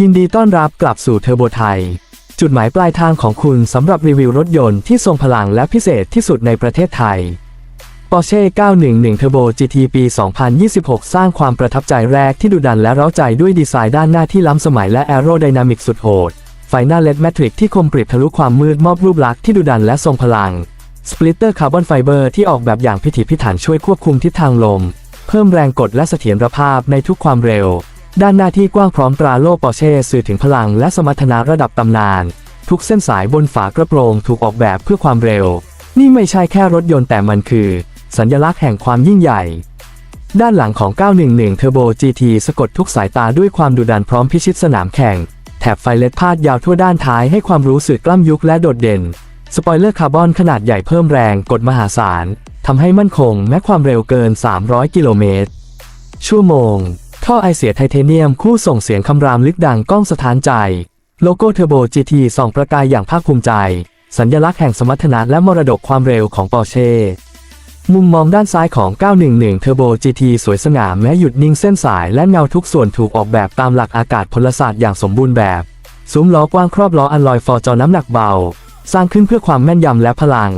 ยินดีต้อนรับกลับสู่เทอร์โบไทย จุดหมายปลายทางของคุณสำหรับรีวิวรถยนต์ที่ทรงพลังและพิเศษที่สุดในประเทศไทย Porsche 911 Turbo GT ปี 2026 สร้างความประทับใจแรกที่ดุดันและเร้าใจด้วยดีไซน์ด้านหน้าที่ล้ำสมัยและแอโรไดนามิกสุดโหด ไฟหน้าเลดแมทริกที่คมกริบทะลุความมืดมอบรูปลักษณ์ที่ดุดันและทรงพลัง สปลิตเตอร์คาร์บอนไฟเบอร์ที่ออกแบบอย่างพิถีพิถันช่วยควบคุมทิศทางลม เพิ่มแรงกดและเสถียรภาพในทุกความเร็ว ด้านหน้าที่กว้างพร้อมตราโล่ปอร์เช่สื่อถึงพลังและสมรรถนะระดับตำนาน ทุกเส้นสายบนฝากระโปรงถูกออกแบบเพื่อความเร็ว นี่ไม่ใช่แค่รถยนต์แต่มันคือ สัญลักษณ์แห่งความยิ่งใหญ่ ด้านหลังของ 911 Turbo GT สะกดทุกสายตาด้วยความดุดันพร้อมพิชิตสนามแข่ง แถบไฟเลดพาดยาวทั่วด้านท้ายให้ความรู้สึกกล้ำยุคและโดดเด่น สปอยเลอร์คาร์บอนขนาดใหญ่เพิ่มแรงกดมหาศาลทำให้มั่นคงแม้ความเร็วเกิน 300 กิโลเมตร ชั่วโมง ท่อไอเสียไทเทเนียมคู่ส่งเสียงคำรามลึกดังก้องสถานใจ โลโก้เทอร์โบ GT ส่องประกายอย่างภาคภูมิใจ สัญลักษณ์แห่งสมรรถนะและมรดกความเร็วของปอร์เช่มุมมองด้านซ้ายของ 911 Turbo GT สวยสง่าแม้หยุดนิ่งเส้นสายและเงาทุกส่วนถูกออกแบบตามหลักอากาศพลศาสตร์อย่างสมบูรณ์แบบ ซุ้มล้อกว้างครอบล้ออันลอยฟอร์จอน้ำหนักเบา สร้างขึ้นเพื่อความแม่นยำและพลัง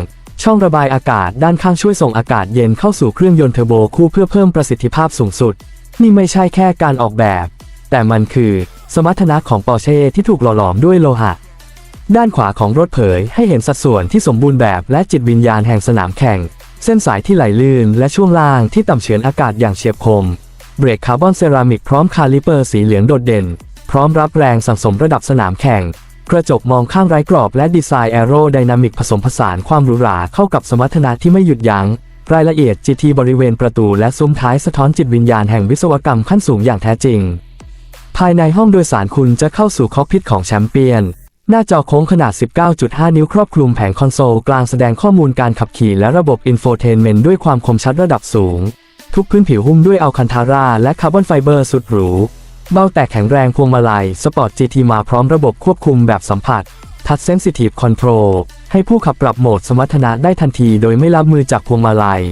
ช่องระบายอากาศด้านข้างช่วยส่งอากาศเย็นเข้าสู่เครื่องยนต์เทอร์โบคู่เพื่อเพิ่มประสิทธิภาพสูงสุด นี่ไม่ใช่แค่การออกแบบ แต่มันคือสมรรถนะของปอร์เช่ที่ถูกหล่อหลอมด้วยโลหะ ด้านขวาของรถเผยให้เห็นสัดส่วนที่สมบูรณ์แบบและจิตวิญญาณแห่งสนามแข่ง เส้นสายที่ไหลลื่นและช่วงล่างที่ต่ำเฉือนอากาศอย่างเฉียบคม เบรกคาร์บอนเซรามิกพร้อมคาลิเปอร์สีเหลืองโดดเด่น พร้อมรับแรงสั่งสมระดับสนามแข่ง กระจกมองข้างไร้กรอบและดีไซน์แอโรไดนามิกผสมผสานความหรูหราเข้ากับสมรรถนะที่ไม่หยุดยัง้ง รายละเอียด GT บริเวณประตูและซุ้มท้ายสะท้อนจิตวิญญาณแห่งวิศวกรรมขั้นสูงอย่างแท้จริง ภายในห้องโดยสารคุณจะเข้าสู่คอกพิทของแชมเปี้ยน หน้าจอโค้งขนาด 19.5 นิ้วครอบคลุมแผงคอนโซลกลางแสดงข้อมูลการขับขี่และระบบอินโฟเทนเมนต์ด้วยความคมชัดระดับสูง ทุกพื้นผิวหุ้มด้วยอัลคันทาราและคาร์บอนไฟเบอร์สุดหรู เบาแต่แข็งแรงพวงมาลัยสปอร์ต GT มาพร้อมระบบควบคุมแบบสัมผัสทัชเซนซิทีฟคอนโทรลให้ผู้ขับปรับโหมดสมรรถนะได้ทันทีโดยไม่รับมือจากพวงมาลัย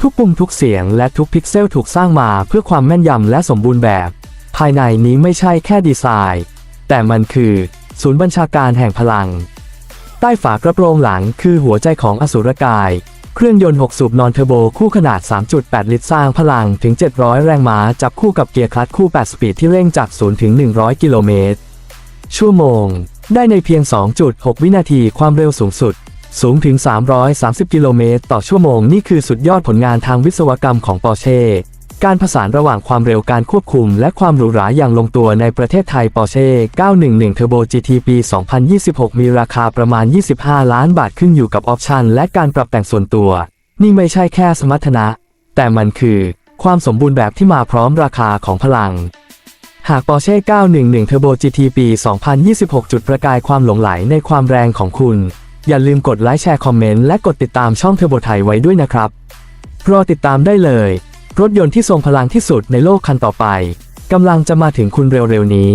ทุกปุ่มทุกเสียงและทุกพิกเซลถูกสร้างมาเพื่อความแม่นยำและสมบูรณ์แบบ ภายในนี้ไม่ใช่แค่ดีไซน์ แต่มันคือ ศูนย์บัญชาการแห่งพลัง ใต้ฝากระโปรงหลังคือหัวใจของอสุรกาย เครื่องยนต์ 6 สูบนอนเทอร์โบคู่ขนาด 3.8 ลิตรสร้างพลังถึง 700 แรงม้า จับคู่กับเกียร์คลัตช์คู่ 8 สปีดที่เร่งจาก 0 ถึง 100 กิโลเมตร ชั่วโมง ได้ในเพียง 2.6 วินาทีความเร็วสูงสุด สูงถึง 330 กิโลเมตรต่อชั่วโมง นี่คือสุดยอดผลงานทางวิศวกรรมของปอร์เช่ การผสานระหว่างความเร็วการควบคุม และความหรูหราอย่างลงตัวในประเทศไทย Porsche 911 Turbo GT ปี 2026 มีราคาประมาณ 25 ล้านบาทขึ้นอยู่กับออปชันและการปรับแต่งส่วนตัว นี่ไม่ใช่แค่สมรรถนะ แต่มันคือ ความสมบูรณ์แบบที่มาพร้อมราคาของพลัง หาก Porsche 911 Turbo GT ปี 2026 จุดประกายความหลงไหลในความแรงของคุณ อย่าลืมกดไลค์แชร์คอมเมนต์และกดติดตามช่องเทอร์โบไทยไว้ด้วยนะครับรอติดตามได้เลย รถยนต์ที่ทรงพลังที่สุดในโลกคันต่อไปกำลังจะมาถึงคุณเร็วๆนี้